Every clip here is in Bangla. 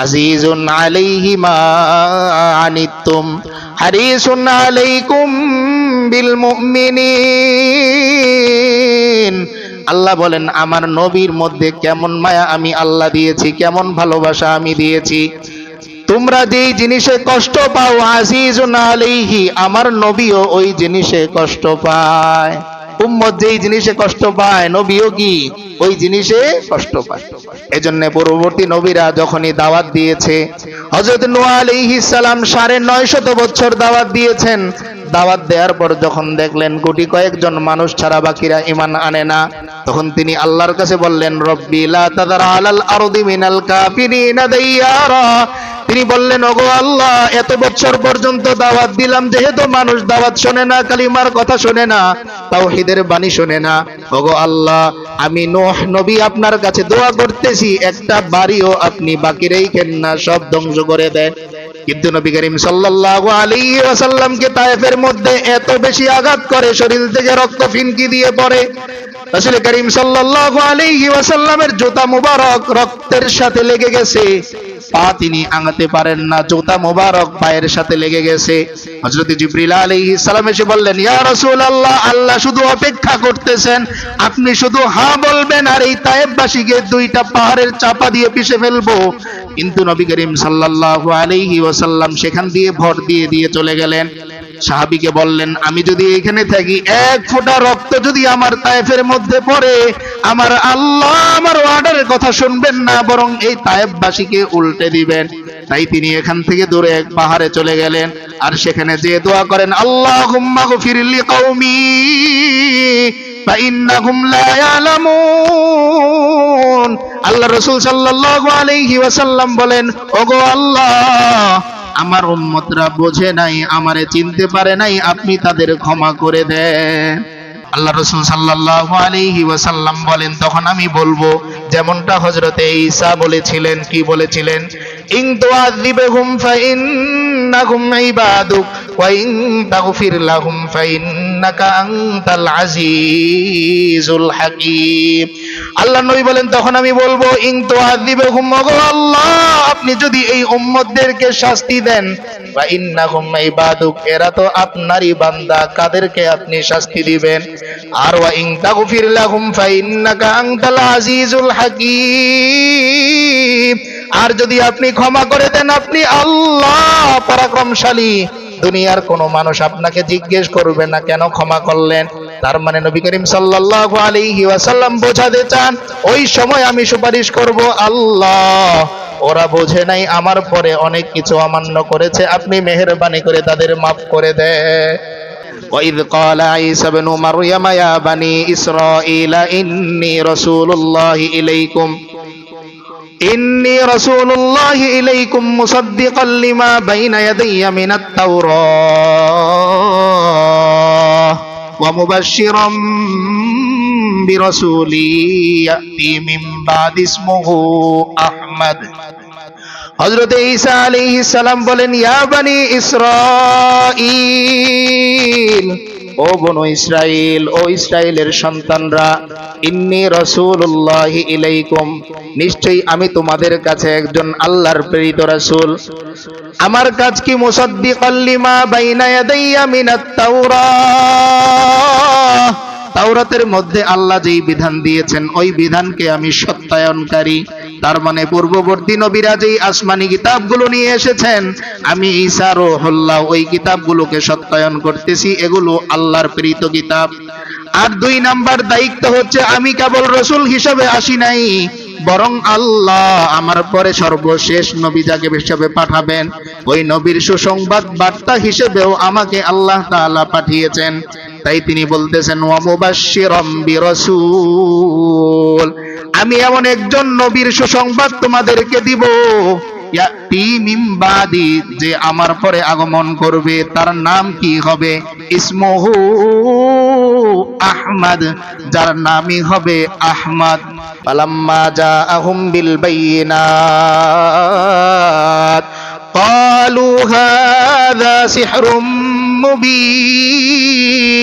আজিজুন আলাইহি মা আনিতুম, হারিসুন আলাইকুম বিল মুমিনিন। আল্লাহ বলেন, আমার নবীর মধ্যে কেমন মায়া আমি আল্লাহ দিয়েছি, কেমন ভালোবাসা আমি দিয়েছি। তোমরা যেই জিনিসে কষ্ট পাও, আজিজুন আলাইহি, আমার নবীও ওই জিনিসে কষ্ট পায়। উম্মত যেই জিনিসে কষ্ট পায়, নবীও কি ওই জিনিসে কষ্ট পায়? এজন্য পূর্ববর্তী নবীরা যখনই দাওয়াত দিয়েছে, হযরত নূহ আলাইহিস সালাম সাড়ে নয় শত বছর দাওয়াত দিয়েছেন। দাওয়াত দেওয়ার পর যখন দেখলেন কোটি কয়েকজন মানুষ ছাড়া বাকিরা ইমান আনে না, তখন তিনি আল্লাহর কাছে বললেন, রব্বি লা তাদার আলাল আরদি মিনাল কাফিরিনা দাইয়ারা তিনি বললেন, ওগো আল্লাহ, এত বছর পর্যন্ত দাওয়াত দিলাম, যেহেতু মানুষ দাওয়াত শোনে না, কালিমার কথা শোনে না, তাওহীদের বাণী শোনে না। ওগো আল্লাহ, আমি নোহ নবী আপনার কাছে দোয়া করতেছি, একটা বাড়িও আপনি বাকি রেখেন না, সব ধ্বংস করে দেয় কিন্তু নবী করিম সাল্লাল্লাহু আলাইহি ওয়াসাল্লামকে তায়েফের মধ্যে এত বেশি আঘাত করে, শরীর থেকে রক্ত ফিনকি দিয়ে পড়ে। রাসূল করিম সাল্লাল্লাহু আলাইহি ওয়াসাল্লামের জুতা মুবারক রক্তের সাথে লেগে গেছে। পা তিনি আঙাতে পারেন না। জুতা মোবারক পায়ের সাথে লেগে গেছে। হজরত জিব্রিল আলাইহিস সালাম এসে বললেন, ইয়া রাসূলুল্লাহ, আল্লাহ শুধু অপেক্ষা করতেছেন। আপনি শুধু হ্যাঁ বলবেন আর এই তায়েববাসীকে দুইটা পাহাড়ের চাপা দিয়ে পিষে ফেলব। কিন্তু নবী করিম সাল্লাল্লাহু আলাইহি ওয়াসাল্লাম সেখান দিয়ে ভর দিয়ে দিয়ে চলে গেলেন। সাহাবিকে বললেন, আমি যদি এখানে থাকি, এক ফোঁটা রক্ত যদি আমার তায়েফের মধ্যে পড়ে, আমার আল্লাহ আমার ওয়ার্ডারের কথা শুনবেন না, বরং এই তায়েফবাসীকে উল্টে দিবেন। তাই তিনি এখান থেকে দূরে এক পাহাড়ে চলে গেলেন। আর সেখানে যে দোয়া করেন আল্লাহ হুম্মা গফিরলি কৌমি আল্লাহ রসুল সাল্লাহ আলহি ওয়াসাল্লাম বলেন, ওগো আল্লাহ আমার উম্মতরা বোঝে নাই আমারে চিনতে পারে নাই আপনি তাদের ক্ষমা করে দেন। আল্লাহ রসুল সাল্লাল্লাহু আলাইহি ওয়াসাল্লাম বলেন, তখন আমি বলব, যেমনটা হজরতে ঈসা বলেছিলেন, কি বলেছিলেন? ইন তুআযিবহুম ফাইন্নাহুম ইবাদুক, ওয়া ইন তাগফির লাহুম ফাইন্নাকা আনতাল আজিজুল হাকীম। আল্লাহ নবী বলেন, তখন আমি বলব ইন তুআযিবহুম, ওগো আল্লাহ, আপনি যদি এই উম্মতদেরকে শাস্তি দেন বা ইন্নাহুম ইবাদুক, এরা তো আপনারই বান্দা, কাদেরকে আপনি শাস্তি দিবেন? আর ওয়া ইন তাগফির লাহুম ফাইন্নাকা আনতাল আজিজুল হাকীম। আর যদি আপনি ক্ষমা করে দেন, আপনি আল্লাহ পরাক্রমশালী। দুনিয়ার কোনো মানুষ আপনাকে জিজ্ঞেস করবে না, কেন ক্ষমা করলেন? তার মানে নবী করিম সাল্লাল্লাহু আলাইহি ওয়াসাল্লাম বোঝাতে চান, ওই সময় আমি সুপারিশ করব, আল্লাহ, ওরা বোঝে নাই, আমার পরে অনেক কিছু অমান্য করেছে, আপনি মেহেরবানি করে তাদের মাফ করে দেয় وإذ قال عيسى بن مريم يا بني إسرائيل إني رسول الله إليكم إني رسول الله إليكم مصدقا لما بين يدي من التوراة ومبشرا برسول يأتي من بعد اسمه أحمد হজরত ঈসা আলাইহিস সালাম বলেন, ইয়া বানি ইসরাঈল, ও বনু ইসরাইল ও ইসরাইলের সন্তানরা, ইন্নি রাসূলুল্লাহি ইলাইকুম, নিশ্চয়ই আমি তোমাদের কাছে একজন আল্লাহর প্রেরিত রাসূল। আমার কাজ কি মুসাদ্দিকাল লিমা বাইনা ইয়াদাইয়া মিনাত তাওরাহ? তাওরাতের মধ্যে আল্লাহ যেই বিধান দিয়েছেন, ওই বিধানকে আমি সত্যায়নকারী। তার মানে পূর্ববর্তী নবীরা যেই আসমানি কিতাবগুলো নিয়ে এসেছেন, আমি ঈসা রোহুল্লাহ ওই কিতাবগুলোকে সত্যায়ন করতেছি, এগুলো আল্লাহর প্রেরিত কিতাব। আর দুই নাম্বার দায়িত্ব হচ্ছে, আমি কেবল রসুল হিসাবে আসি নাই, বরং আল্লাহ আমার পরে সর্বশেষ নবী যাকে হিসাবে পাঠাবেন, ওই নবীর সুসংবাদ বার্তা হিসেবেও আমাকে আল্লাহ তাআলা পাঠিয়েছেন। তাই তিনি বলতেছেন ওয়া মুবাশশিরাম বিরাসূল আমি এমন একজন নবীর সুসংবাদ তোমাদেরকে দিব ইয়াতি মিন বাদি যে আমার পরে আগমন করবে তার নাম কি হবে ইসমহু আহমদ যার নামই হবে আহমদ ফালাম্মা জাআহুম বিল বাইয়িনাত قالوا هذا سحر مبين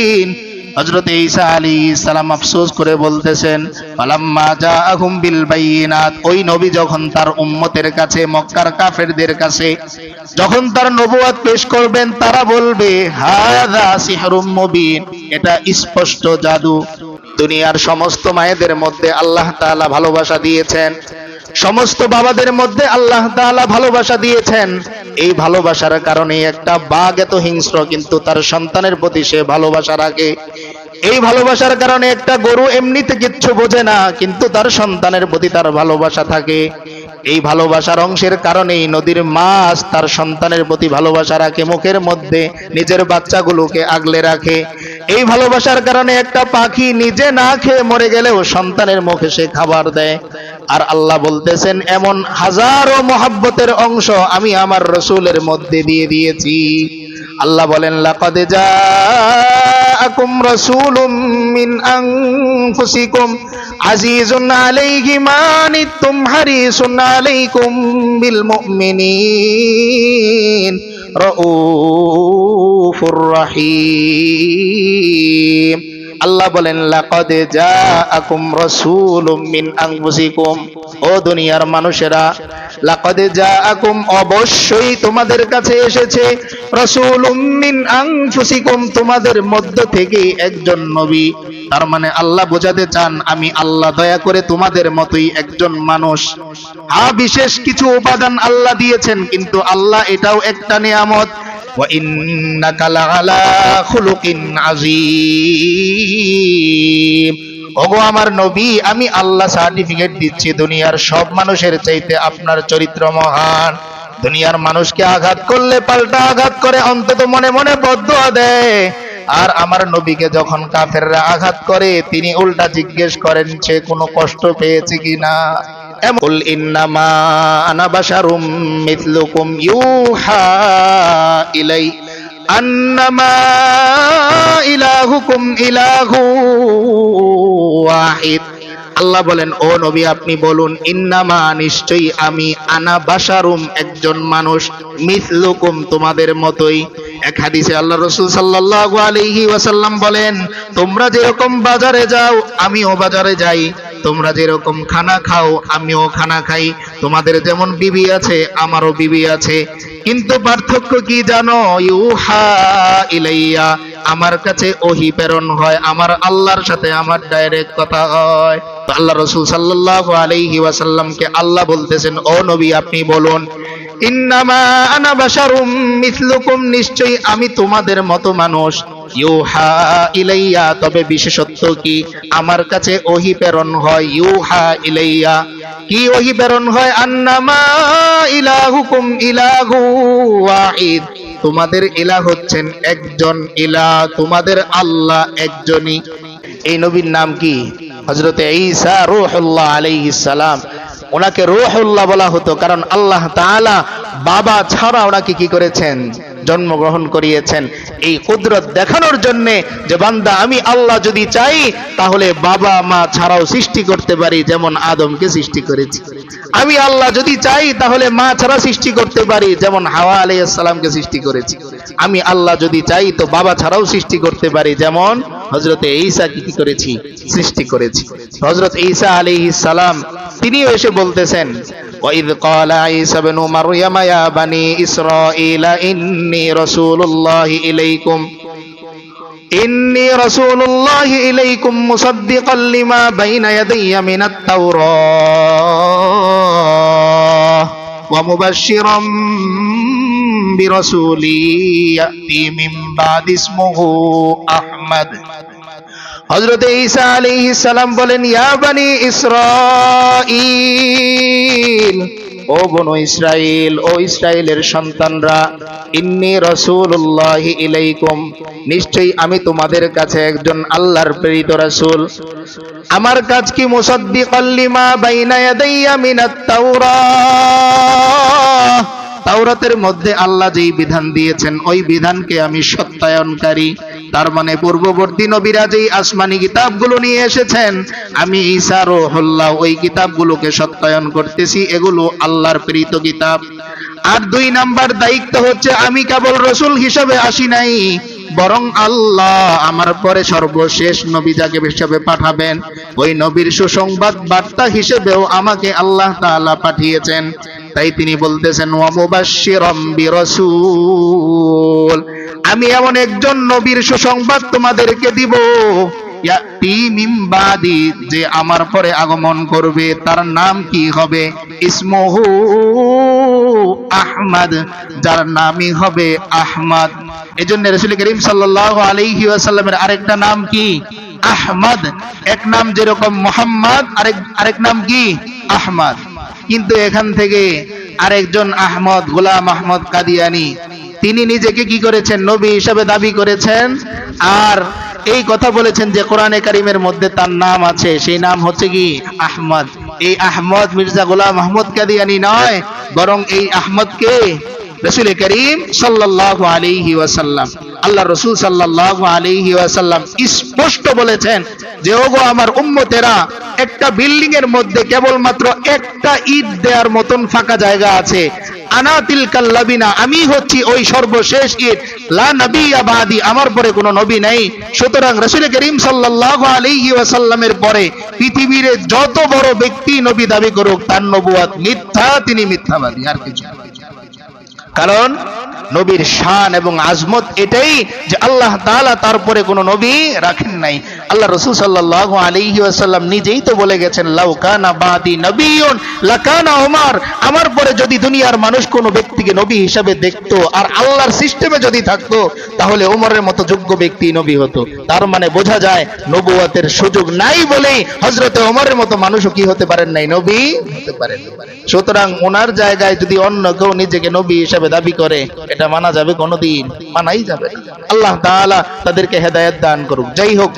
হজরত ঈসা আলী সালাম আফসোস করে বলতেছেন পালাম্মা যা আহুম বিল বাইনাত। ওই নবী যখন তার উম্মতের কাছে, মক্কার কাফেরদের কাছে যখন তার নবুয়াত পেশ করবেন, তারা বলবে হাদা সিহরুম মুবিন। এটা স্পষ্ট জাদু। দুনিয়ার সমস্ত মায়েদের মধ্যে আল্লাহ তাআলা ভালোবাসা দিয়েছেন। সমস্ত বাবাদের মধ্যে আল্লাহ তাআলা ভালোবাসা দিয়েছেন। এই ভালোবাসার কারণে একটা বাঘ এত হিংস্র, কিন্তু তার সন্তানের প্রতি সে ভালোবাসা রাখে। এই ভালোবাসার কারণে একটা গরু এমনিতে কিচ্ছু বোঝে না, কিন্তু তার সন্তানের প্রতি তার ভালোবাসা থাকে। এই ভালোবাসার অংশের কারণেই নদীর মাছ তার সন্তানের প্রতি ভালোবাসা রাখে, মুখের মধ্যে নিজের বাচ্চাগুলোকে আগলে রাখে। এই ভালোবাসার কারণে একটা পাখি নিজে না খেয়ে মরে গেলেও সন্তানের মুখে সে খাবার দেয়। আর আল্লাহ বলতেছেন, এমন হাজারো মহাব্বতের অংশ আমি আমার রসুলের মধ্যে দিয়ে দিয়েছি। আল্লাহ বলেন, লাকাদ জাআকুম রাসূলুম মিন আনফুসিকুম আজিজুন আলাইহি মানিতুম হারিসুন আলাইকুম বিল মুমিনিন রাউফুর রহিম। আল্লাহ বলেন, লাকাদ জাআকুম রাসূলুম মিন আনফুসিকুম। ও দুনিয়ার মানুষেরা, লাকাদ জাআকুম অবশ্যই তোমাদের কাছে এসেছে। রাসূলুম মিন আনফুসিকুম, তোমাদের মধ্য থেকে একজন নবী। তার মানে আল্লাহ বোঝাতে চান, আমি আল্লাহ, দয়া করে তোমাদের মতোই একজন মানুষ। হ্যাঁ বিশেষ কিছু উপাদান আল্লাহ দিয়েছেন, কিন্তু আল্লাহ এটাও একটা নিয়ামত। وإنك لعلى خلق عظيم ওগো আমার নবী আমি আল্লাহ সার্টিফিকেট দিচ্ছি দুনিয়ার সব মানুষের চাইতে আপনার চরিত্র মহান দুনিয়ার মানুষকে আঘাত করলে পাল্টা আঘাত করে অন্তত মনে মনে বদ্ধ দেয় আর আমার নবীকে যখন কাফেররা আঘাত করে তিনি উল্টা জিজ্ঞেস করেন সে কোনো কষ্ট পেয়েছে কিনা আল্লাহ বলেন ও নবী আপনি বলুন ইন্নামা নিশ্চয়ই আমি আনা বাশারুম একজন মানুষ মিথলুকুম তোমাদের মতোই। এক হাদিসে আল্লাহ রসুল সাল্লাল্লাহু আলাইহি ওয়াসাল্লাম বলেন তোমরা যেরকম বাজারে যাও আমিও বাজারে যাই। তোমরা যেরকম খানা খাও আমিও খানা খাই। তোমাদের যেমন বিবি আছে আমারও বিবি আছে। কিন্তু পার্থক্য কি জানো? ইউহা ইলাইয়া, আমার কাছে ওহি প্রেরণ হয়, আমার আল্লাহর সাথে আমার ডাইরেক্ট কথা হয়। তো আল্লাহ রসুল সাল্লাল্লাহু আলাইহি ওয়াসাল্লামকে আল্লাহ বলতেছেন, ও নবী, আপনি বলুন, ইন্নামা আনা বাশারুম মিথলুকুম নিশ্চয়ই আমি তোমাদের মতো মানুষ। ইউহা ইলাইয়া, তবে বিশেষত্ব কি? আমার কাছে ওহি প্রেরণ হয়, ইউহা ইলাইয়া কি ওহি প্রেরণ হয়? আন্নামা ইলাহুকুম ইলাহু ওয়াহিদ। তোমাদের ইলাহ হচ্ছেন একজন ইলাহ, তোমাদের আল্লাহ একজনই। এই নবীর নাম কি? হজরতে ঈসা রূহুল্লাহ আলাইহিস সালাম। ওনাকে রূহুল্লাহ বলা হতো, কারণ আল্লাহ তাআলা বাবা ছাড়া ওনাকে কি করেছেন? জন্মগ্রহণ করিয়েছেন। এই কুদরত দেখানোর জন্যে যে বান্দা, আমি আল্লাহ যদি চাই, তাহলে বাবা, মা ছাড়াও সৃষ্টি করতে পারি, যেমন আদমকে সৃষ্টি করেছি। আমি আল্লাহ যদি চাই, তাহলে মা ছাড়া সৃষ্টি করতে পারি, যেমন হাওয়া আলাইহিস সালামকে সৃষ্টি করেছি। আমি আল্লাহ যদি চাই, তো বাবা ছাড়াও সৃষ্টি করতে পারি, যেমন হজরতে ঈসাকে কি করেছি সৃষ্টি করেছি হজরত ঈসা আলাইহিস সালাম তিনিও এসে বলতেছেন وإذ قال عيسى بن مريم يا بني إسرائيل إني رسول الله إليكم إني رسول الله إليكم مصدقا لما بين يدي من التوراة ومبشرا برسول يأتي من بعد اسمه أحمد. হজরত ঈসা আলাইহিস সালাম বলেন, ইয়া বানি ইসরাঈল, ও বনু ইসরাইল ও ইসরাইলের সন্তানরা, ইন্নি রাসূলুল্লাহ ইলাইকুম, নিশ্চয়ই আমি তোমাদের কাছে একজন আল্লাহর প্রেরিত রাসূল। আমার কাজ কি মুসাদ্দিকাল লিমা বাইনা ইয়াদাইয়া মিনাত তাওরাহ? তাওরাতের মধ্যে আল্লাহ যেই বিধান দিয়েছেন, ওই বিধানকে আমি সত্যায়নকারী। তার মানে পূর্ববর্তী নবীরা যেই আসমানি কিতাবগুলো নিয়ে এসেছেন, আমি ঈসা রোহুল্লাহ ওই কিতাবগুলোকে সত্যায়ন করতেছি, এগুলো আল্লাহর প্রেরিত কিতাব। আর দুই নাম্বার দায়িত্ব হচ্ছে, আমি কেবল রসুল হিসাবে আসি নাই, বরং আল্লাহ আমার পরে সর্বশেষ নবী যাকে হিসেবে পাঠাবেন, ওই নবীর সুসংবাদ বার্তা হিসেবেও আমাকে আল্লাহ তাআলা পাঠিয়েছেন। তাই তিনি বলতেছেন আমি এমন একজন নবীর সুসংবাদ তোমাদেরকে দিব। যে আমার পরে আগমন করবে। তার নাম কি হবে? ইসমহু আহমদ। যার নামই হবে আহমদ। এজন্য রাসূল করিম সাল্লাল্লাহু আলাইহি ওয়াসাল্লামের আরেকটা নাম কি? আহমদ। এক নাম যেরকম মোহাম্মদ, আরেক আরেক নাম কি? আহমদ। কিন্তু এখান থেকে আরেকজন আহমদ, গোলাম আহমদ কাদিয়ানি, তিনি নিজেকে কি করেছেন? নবী হিসাবে দাবি করেছেন। আর এই কথা বলেছেন যে কোরআনে কারিমের মধ্যে তার নাম আছে। সেই নাম হচ্ছে কি? আহমদ। এই আহমদ মির্জা গোলাম আহমদ কাদিয়ানি নয়, বরং এই আহমদকে রসুল করিম সাল্লাল্লাহু আলাইহি ওয়াসাল্লাম। আল্লাহ রসুল সাল্লাল্লাহু আলাইহি ওয়াসাল্লাম স্পষ্ট বলেছেন যে, ওগো আমার উম্মতেরা, একটা বিল্ডিং এর মধ্যে কেবলমাত্র একটা ইট দেওয়ার মতন ফাঁকা জায়গা আছে। আমি হচ্ছি ওই সর্বশেষ লা নবী আমার পরে কোনো নবী নাই। সুতরাং রসুল করিম সাল্লাল্লাহু আলাইহি ওয়াসাল্লামের পরে পৃথিবীর যত বড় ব্যক্তি নবী দাবি করুক, তার নবুয়াত মিথ্যা, তিনি মিথ্যাবাদী, আর কিছু। কারণ নবীর শান এবং আজমত এটাই যে আল্লাহ তাআলা তারপরে কোনো নবী রাখেন নাই। আল্লাহ রসুল সাল্লাল্লাহু আলাইহি ওয়াসাল্লাম নিজেই তো বলে গেছেন, লাউ কানা বাদি নবিয়ুন, লাকানা ওমর আমার পরে যদি দুনিয়ার মানুষ কোনো ব্যক্তিকে নবী হিসাবে দেখতো আর আল্লাহর সিস্টেমে যদি থাকতো, তাহলে ওমরের মতো যোগ্য ব্যক্তি নবী হতো। তার মানে বোঝা যায় নবুয়াতের সুযোগ নাই বলেই হযরতে ওমরের মতো মানুষও কি হতে পারেন নাই? নবী হতে পারেন। সুতরাং ওনার জায়গায় যদি অন্য কেউ নিজেকে নবী হিসাবে দাবি করে, এটা মানা যাবে কোনোদিন, মানাই যাবে আল্লাহ তাআলা তাদেরকে হেদায়েত দান করুক। যাই হোক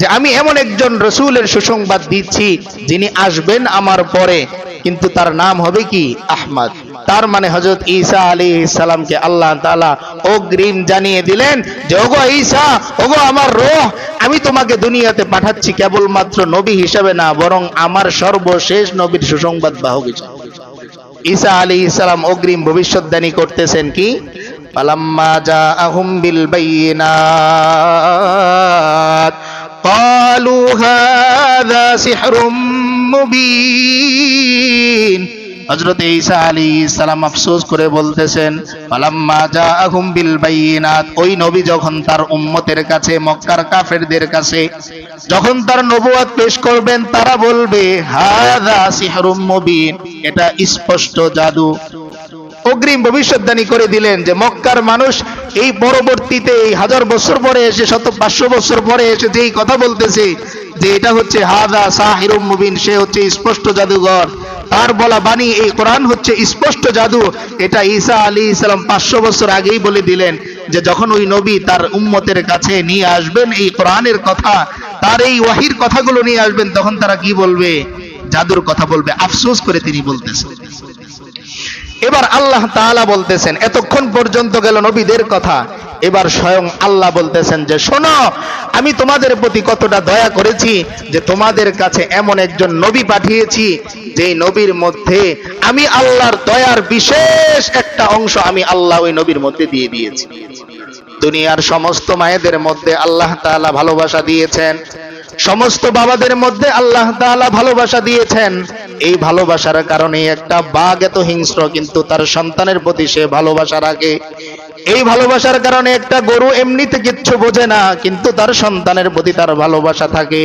যে আমি এমন একজন রাসূলের সুসংবাদ দিচ্ছি যিনি আসবেন আমার পরে, কিন্তু তার নাম হবে কি? আহমদ। তার মানে হযরত ঈসা আলাইহিস সালামকে আল্লাহ তাআলা অগ্রিম জানিয়ে দিলেন যে, ওগো ঈসা, ওগো আমার রূহ, আমি তোমাকে দুনিয়াতে পাঠাচ্ছি কেবলমাত্র নবী হিসাবে না, বরং আমার সর্বশেষ নবীর সুসংবাদ বাহক হিসাবে। ঈসা আলী ইসলাম অগ্রিম ভবিষ্যৎবাণী করতেছেন কি? পালাম্মা বিল বাইয়িনাত ক্বালু হাযা সিহরুম মুবিন। হযরত ঈসা আলী সালাম আফসোস করে বলতেছেন পালাম্মা জাআহুম বিল বাইনাত ওই নবী যখন তার উম্মতের কাছে, মক্কার কাফেরদের কাছে যখন তার নবুয়াত পেশ করবেন, তারা বলবে হাদা সিহরুম মুবিন। এটা স্পষ্ট জাদু। অগ্রিম ভবিষ্যৎবাণী করে দিলেন যে মক্কার মানুষ এই পরবর্তীতে এই হাজার বছর পরে এসে, শত পাঁচশো বছর পরে এসে যেই কথা বলতেছে যে এটা হচ্ছে হাদা সাহিরুম মুবিন, সে হচ্ছে স্পষ্ট জাদুঘর। তার বলা বাণী এই কোরআন হচ্ছে স্পষ্ট জাদু। এটা ঈসা আলী ইসলাম পাঁচশো বছর আগেই বলে দিলেন যে যখন ওই নবী তার উম্মতের কাছে নিয়ে আসবেন এই কোরআনের কথা, তার এই ওয়াহির কথাগুলো নিয়ে আসবেন, তখন তারা কি বলবে? জাদুর কথা বলবে। আফসোস করে তিনি বলতেছেন। এবার আল্লাহ তাআলা বলতেছেন, এতক্ষণ পর্যন্ত গেল নবীদের কথা। এবার স্বয়ং আল্লাহ বলতেছেন যে, শোনো, আমি তোমাদের প্রতি কতটা দয়া করেছি যে তোমাদের কাছে এমন একজন নবী পাঠিয়েছি, যেই নবীর মধ্যে আমি আল্লাহর দয়ার বিশেষ একটা অংশ আমি আল্লাহ ওই নবীর মধ্যে দিয়ে দিয়েছি। দুনিয়ার সমস্ত মায়েদের মধ্যে আল্লাহ তাআলা ভালোবাসা দিয়েছেন। সমস্ত বাবাদের মধ্যে আল্লাহ তাআলা ভালোবাসা দিয়েছেন। এই ভালোবাসার কারণে একটা বাঘ এত হিংস্র, কিন্তু তার সন্তানের প্রতি সে ভালোবাসা রাখে। এই ভালোবাসার কারণে একটা গরু এমনিতে কিচ্ছু বোঝে না, কিন্তু তার সন্তানের প্রতি তার ভালোবাসা থাকে।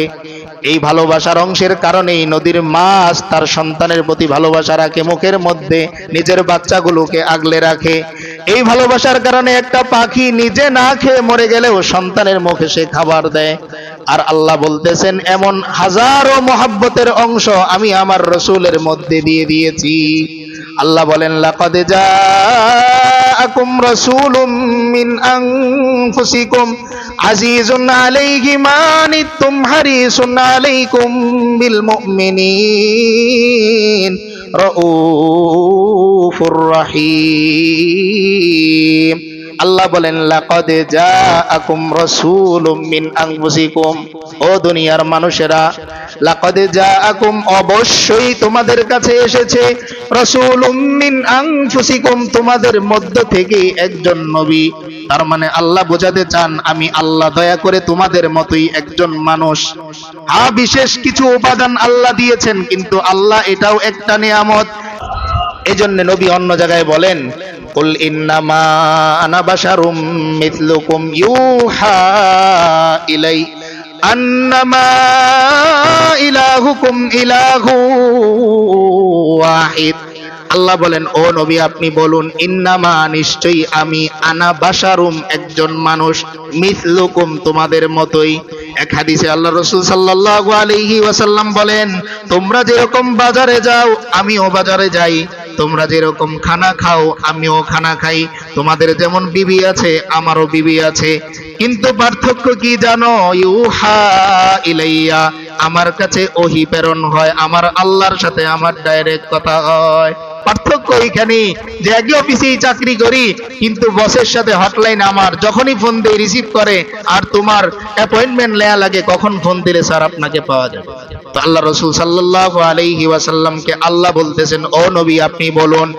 এই ভালোবাসার অংশের কারণেই নদীর মাছ তার সন্তানের প্রতি ভালোবাসা রাখে, মুখের মধ্যে নিজের বাচ্চাগুলোকে আগলে রাখে। এই ভালোবাসার কারণে একটা পাখি নিজে না খেয়ে মরে গেলেও সন্তানের মুখে সে খাবার দেয়। আর আল্লাহ বলতেছেন, এমন হাজারো মহাব্বতের অংশ আমি আমার রসুলের মধ্যে দিয়ে দিয়েছি। আল্লাহ বলেন, লাকাদ জাআকুম রাসূলুম মিন আনফুসিকুম আজিজুন আলাইহি মা আনিতুম হারিসুন আলাইকুম বিল মুমিনিন রাউফুর রাহিম। আল্লাহ বলেন, লাকাদ জাআকুম রাসূলুম মিন আনফুসিকুম। ও দুনিয়ার মানুষেরা, লাকাদ জাআকুম অবশ্যই তোমাদের কাছে এসেছে। রাসূলুম মিন আনফুসিকুম, তোমাদের মধ্য থেকে একজন নবী। তার মানে আল্লাহ বোঝাতে চান, আমি আল্লাহ, দয়া করে তোমাদের মতোই একজন মানুষ। হ্যাঁ বিশেষ কিছু উপাদান আল্লাহ দিয়েছেন, কিন্তু আল্লাহ এটাও একটা নিয়ামত। এজন্য নবী অন্য জায়গায় বলেন কুল ইন্নামা আনা বাশারুম মিথলুকুম ইউহা ইলাই আন্নামা ইলাহুকুম ইলাহু ওয়াহিদ আল্লাহ বলেন, ও নবী, আপনি বলুন, ইন্নামা নিশ্চয়ই আমি, আনা বাশারুম, একজন মানুষ মিথলুকুম তোমাদের মতোই। এক হাদিসে আল্লাহ রসুল সাল্লাল্লাহু আলাইহি ওয়াসাল্লাম বলেন, তোমরা যেরকম বাজারে যাও, আমিও বাজারে যাই। তোমরা যেরকম খানা খাও, আমিও খানা খাই। তোমাদের যেমন বিবি আছে, আমারও বিবি আছে। কিন্তু পার্থক্য কি জানো? ইউহা ইলাইয়া, আমার কাছে ওহি প্রেরণ হয়, আমার আল্লাহর সাথে আমার ডাইরেক্ট কথা হয়। পার্থক্য এইখানে যে একই অফিসেই চাকরি করি, কিন্তু বসের সাথে হটলাইন আমার, যখনই ফোন দিয়ে রিসিভ করে, আর তোমার অ্যাপয়েন্টমেন্ট নেওয়া লাগে, কখন ফোন দিলে স্যার আপনাকে পাওয়া যাবে? তো আল্লাহ রসুল সাল্লাল্লাহু আলাইহি ওয়াসাল্লামকে আল্লাহ বলতেছেন, ও নবী, আপনি বলুন,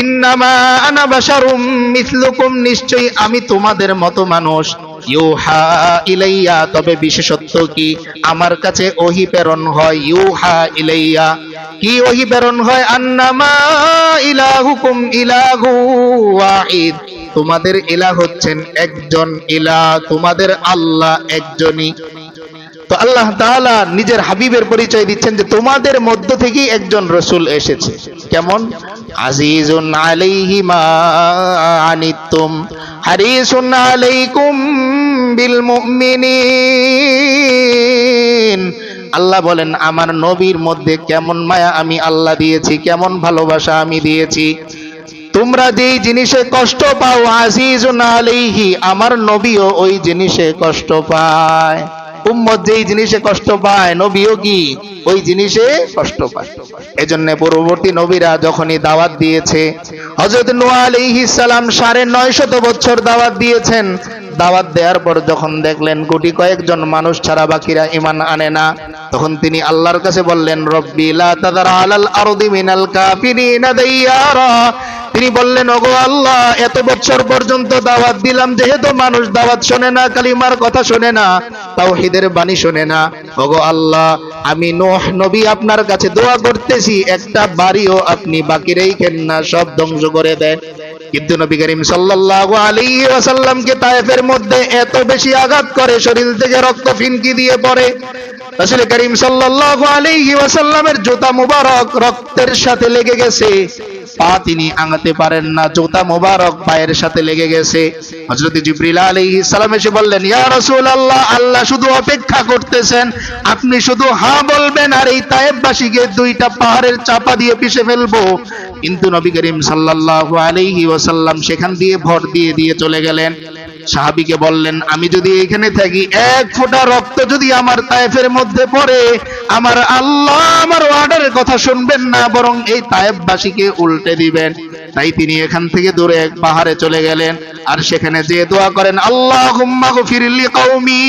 ইন্নামা আনা বাশারুম মিথলুকুম নিশ্চয়ই আমি তোমাদের মতো মানুষ ইউহা ইলাইয়া, তবে বিশেষত্ব কি? আমার কাছে ওহি প্রেরণ হয়, ইউহা ইলাইয়া। কি ওহি প্রেরণ হয়? আন্নামা ইলাহুকুম ইলাহু ওয়াহিদ। তোমাদের ইলাহ হচ্ছেন একজন ইলাহ, তোমাদের আল্লাহ একজনই। তো আল্লাহ তাআলা নিজের হাবিবের পরিচয় দিচ্ছেন যে তোমাদের মধ্য থেকেই একজন রসুল এসেছে। কেমন? আজিজুন আলাইহি মা আনিতুম, হারিসুন আলাইকুম বিল মুমিনিন আল্লাহ বলেন, আমার নবীর মধ্যে কেমন মায়া আমি আল্লাহ দিয়েছি, কেমন ভালোবাসা আমি দিয়েছি। তোমরা যেই জিনিসে কষ্ট পাও, আজিজুন আলাইহি, আমার নবীও ওই জিনিসে কষ্ট পায়। উম্মত যেই জিনিসে কষ্ট পায়, নবীও কি ওই জিনিসে কষ্ট পায়। এজন্য পূর্ববর্তী নবীরা যখনই দাওয়াত দিয়েছে, হযরত নূহ আলাইহিস সাড়ে নয় শত বছর দাওয়াত দিয়েছেন। দাওয়াত দেওয়ার পর যখন দেখলেন কোটি কয়েকজন মানুষ ছাড়া বাকিরা ইমান আনে না, তখন তিনি আল্লাহর কাছে বললেন, রব্বি লা তাদার আলাল আরদি মিনাল কাফিরিনা দাইয়ারা তিনি বললেন, ওগো আল্লাহ, এত বছর পর্যন্ত দাওয়াত দিলাম, যেহেতু মানুষ দাওয়াত শোনে না, কালিমার কথা শোনে না তাও হিদের বাণী শোনে না। ওগো আল্লাহ, আমি নোহ নবী আপনার কাছে দোয়া করতেছি, একটা বাড়িও আপনি বাকি রেখেন না, সব ধ্বংস করে দেন। কিন্তু নবী করিম সাল্লাল্লাহু আলাইহি ওয়াসাল্লামকে তায়েফের মধ্যে এত বেশি আঘাত করে, শরীর থেকে রক্ত ফিনকি দিয়ে পড়ে। রাসূল করিম সাল্লাল্লাহু আলাইহি ওয়াসাল্লামের জুতা মুবারক রক্তের সাথে লেগে গেছে। পা তিনি আঙাতে পারেন না, জুতা মুবারক পায়ের সাথে লেগে গেছে। হযরত জিবরিল আলাইহিস সালাম এসে বললেন, ইয়া রাসূলুল্লাহ, আল্লাহ শুধু অপেক্ষা করতেছেন। আপনি শুধু হ্যাঁ বলবেন আর এই তায়েববাসীকে দুইটা পাহাড়ের চাপা দিয়ে পিষে ফেলব। কিন্তু নবী করিম সাল্লাল্লাহু আলাইহি সেখান দিয়ে ভর দিয়ে দিয়ে চলে গেলেন। সাহাবিকে বললেন, আমি যদি এখানে থাকি, এক ফোঁটা রক্ত যদি আমার তায়েফের মধ্যে পড়ে, আমার আল্লাহ আমার অর্ডারের কথা শুনবেন না, বরং এই তায়েফবাসীকে উল্টে দিবেন। তাই তিনি এখান থেকে দূরে এক পাহাড়ে চলে গেলেন, আর সেখানে যে দোয়া করেন আল্লাহ হুম্মা ফিরলি কৌমি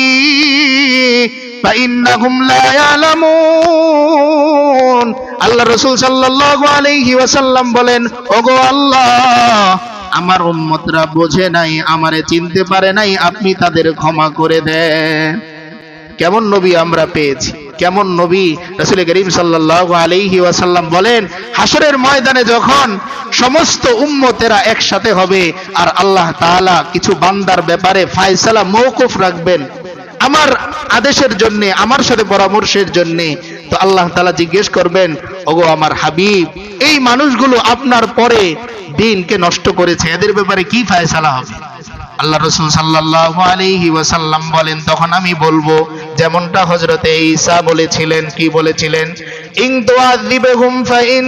আল্লাহ রসুল সাল্লাহ আলাইহি ওয়াসাল্লাম বলেন, ওগো আল্লাহ আমার উম্মতরা বোঝে নাই, আমারে চিনতে পারে নাই, আপনি তাদের ক্ষমা করে দেন। কেমন নবী আমরা পেয়েছি? কেমন নবী রাসুল করিম সাল্লাহ আলাইহি ওয়াসাল্লাম বলেন হাসরের ময়দানে যখন সমস্ত উম্মতেরা একসাথে হবে, আর আল্লাহ তাআলা কিছু বান্দার ব্যাপারে ফায়সালা মৌকুফ রাখবেন আমার আদেশের জন্যে, আমার সাথে পরামর্শের জন্যে। তো আল্লাহ তালা জিজ্ঞেস করবেন, ওগো আমার হাবিব, এই মানুষগুলো আপনার পরে দিনকে নষ্ট করেছে, এদের ব্যাপারে কি ফায়সালা হবে? আল্লাহ রসুল সাল্লাল্লাহু আলাইহি ওয়াসাল্লাম বলেন, তখন আমি বলব, যেমনটা হজরতে ঈসা বলেছিলেন, কি বলেছিলেন? ইন তুআযিবহুম ফাইন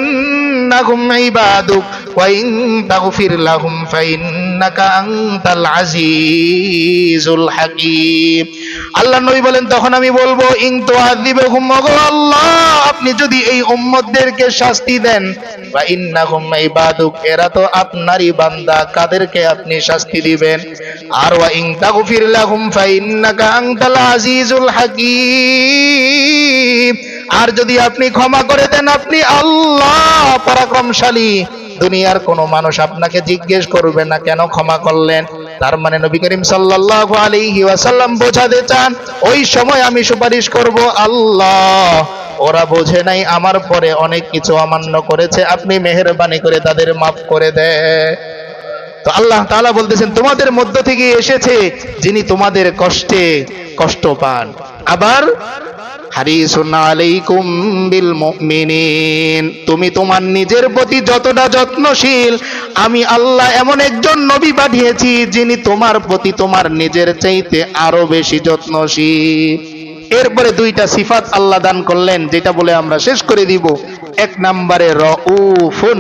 ইন্নাহুম ইবাদুক, ওয়া ইন তাগফির লাহুম ফাইন্নাকা আনতাল আজিজুল হাকীম। আল্লাহ নবী বলেন, তখন আমি বলব ইন তুআযিবহুম, ওগো আল্লাহ, আপনি যদি এই উম্মতদেরকে শাস্তি দেন বা ইন্নাহুম ইবাদুক, এরা তো আপনারই বান্দা, কাদেরকে আপনি শাস্তি দিবেন? আর ওয়া ইন তাগফির লাহুম ফাইন্নাকা আনতাল আজিজুল হাকীম। আর যদি আপনি ক্ষমা করে দেন, আপনি আল্লাহ পরাক্রমশালী। দুনিয়ার কোন মানুষ আপনাকে জিজ্ঞেস করবে না, কেন ক্ষমা করলেন? তার মানে নবী করিম সাল্লাল্লাহু আলাইহি ওয়াসাল্লাম বোঝাতে চান, ওই সময় আমি সুপারিশ করব আল্লাহ। ওরা বোঝে নাই, আমার পরে অনেক কিছু অমান্য করেছে, আপনি মেহেরবানি করে তাদের মাফ করে দেয় তো আল্লাহ তাআলা বলতেছেন, তোমাদের মধ্য থেকে এসেছে যিনি তোমাদের কষ্টে কষ্ট পান। আবার তুমি তোমার নিজের প্রতি যতটা যত্নশীল, আমি আল্লাহ এমন একজন নবী পাঠিয়েছি যিনি তোমার প্রতি তোমার নিজের চাইতে আরও বেশি যত্নশীল। এরপরে দুইটা সিফাত আল্লাহ দান করলেন, যেটা বলে আমরা শেষ করে দিব। এক নম্বরে রউফুন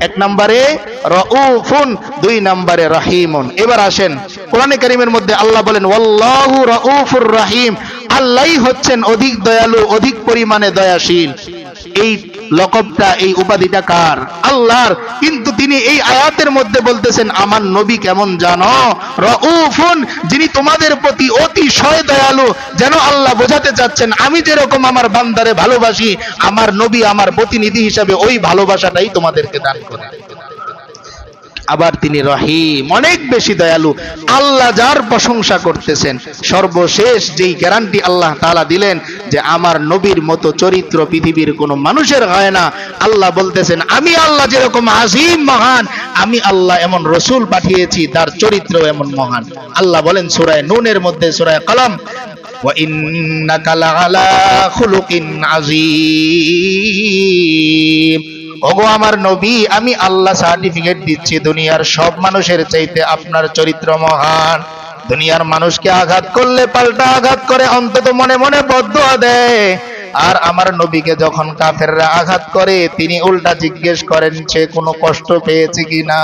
এক নম্বরে রউফুন, দুই নম্বরে রহিমুন। এবার আসেন, কোরআনে কারিমের মধ্যে আল্লাহ বলেন, ওয়াল্লাহু রউফুর রহিম। আল্লাহই হচ্ছেন অধিক দয়ালু, অধিক পরিমাণে দয়াশীল। এই লকবটা, এই উপাধিটা কার? আল্লাহর। কিন্তু তিনি এই আয়াতের মধ্যে বলতেছেন, আমার নবী কেমন জানো? রউফুন, যিনি তোমাদের প্রতি অতি অতিশয় দয়ালু, যেন আল্লাহ বোঝাতে চাচ্ছেন, আমি যেরকম আমার বান্দারে ভালোবাসি, আমার নবী আমার প্রতিনিধি হিসাবে ওই ভালোবাসাটাই তোমাদেরকে দান করে। আবার তিনি রহিম, অনেক বেশি দয়ালু। আল্লাহ যার প্রশংসা করতেছেন, সর্বশেষ যেই গ্যারান্টি আল্লাহ তাআলা দিলেন যে আমার নবীর মতো চরিত্র পৃথিবীর কোনো মানুষের হয় না। আল্লাহ বলতেছেন, আমি আল্লাহ যেরকম আজিম, মহান, আমি আল্লাহ এমন রসুল পাঠিয়েছি, তার চরিত্র এমন মহান। আল্লাহ বলেন সুরায় নুনের মধ্যে সুরায় কলম وإنك لعلى خلق عظيم ওগো আমার নবী আমি আল্লাহ সার্টিফিকেট দিচ্ছি দুনিয়ার সব মানুষের চাইতে আপনার চরিত্র মহান দুনিয়ার মানুষকে আঘাত করলে পাল্টা আঘাত করে অন্তত মনে মনে বদুয়া দেয় আর আমার নবীকে যখন কাফেররা আঘাত করে তিনি উল্টা জিজ্ঞেস করেন সে কোনো কষ্ট পেয়েছে কিনা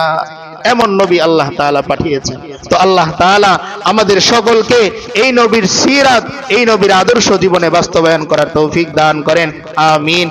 এমন নবী আল্লাহ তাআলা পাঠিয়েছেন। তো আল্লাহ তাআলা আমাদের সকলকে এই নবীর সিরাত, এই নবীর আদর্শ জীবনে বাস্তবায়ন করার তৌফিক দান করেন। আমিন।